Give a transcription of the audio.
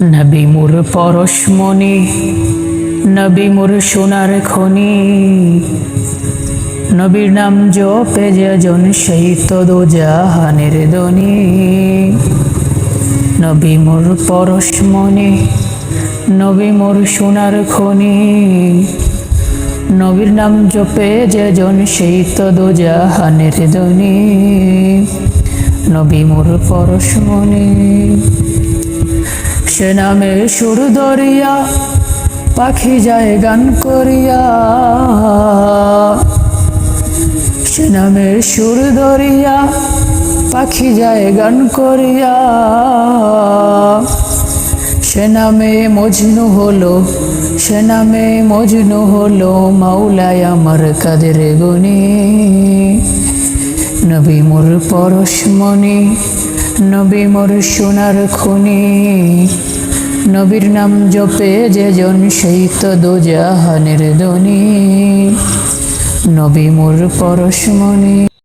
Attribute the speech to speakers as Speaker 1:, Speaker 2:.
Speaker 1: নবী মোর পরশমণি নবী মোর সোনার খনি। নবীর নাম জপে যেজন সেই তদ জাহানের দনি। নবী মোর পরশমণি নবী মোর সোনার খনি। নবীর নাম জপে যেজন সেই তদ জাহানের দনি। নবী মোর পরশমণি সে নামে সুর দরিয়া পাখি যায় গান করিয়া। সে নামে সুর দরিয়া পাখি যায় গান করিয়া। সে নামে মজনু হলো, সে নামে মজনু হলো মাওলায় আমার কাদের গনি নবী মোর পরশমণি নবী মোর সোনার খুনি। নবীর নাম জপে যেজন সেই তো দোজাহানের দনি নবী মোর পরশমণি।